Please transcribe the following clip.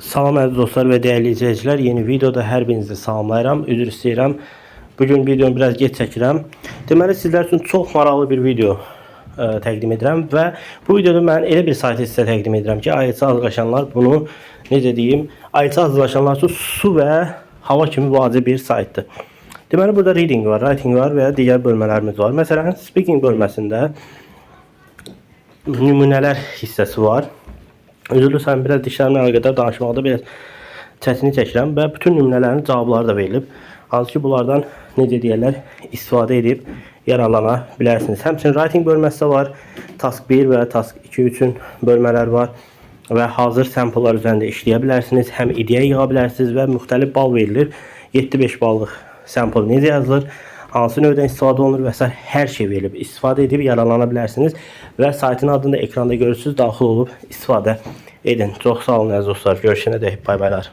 Salam əziz dostlar və dəyərli izləyicilər. Yeni videoda hər birinizi salamlayıram. Üzr istəyirəm. Bu gün videonu biraz geç çəkirəm. Deməli sizlər üçün çox maraqlı bir video ə, təqdim edirəm və bu videoda mən elə bir saytı sizə təqdim edirəm ki, IELTS hazırlaşanlar bunu necə deyim, IELTS hazırlaşanlar üçün su və hava kimi vacib bir saytdır. Deməli burada reading var, writing var və digər bölmələrimiz var. Məsələn, speaking bölməsində nümunələr hissəsi var. Üzürlüsən biraz dişlərimlə əlaqədar danışmaqda biraz çətinlik çəkirəm və bütün nümunələrin cavabları da verilib. Hansı ki bunlardan necə deyirlər istifadə edib yararlana bilərsiniz. Həmçinin writing bölməsi də var. Task 1 və task 2 üçün bölmələr var və hazır samplelar üzərində işləyə bilərsiniz. Həm ideya yığa bilərsiniz və müxtəlif bal verilir. 7-5 ballıq sample necə yazılır? Hansı növdən istifadə olunur və s. hər şey verilib. İstifadə edib yararlana bilərsiniz və saytın adını da ekranda görürsüz, daxil olub istifadə edin. Çox sağ olun əziz dostlar. Görüşənə dək. Bay baylar.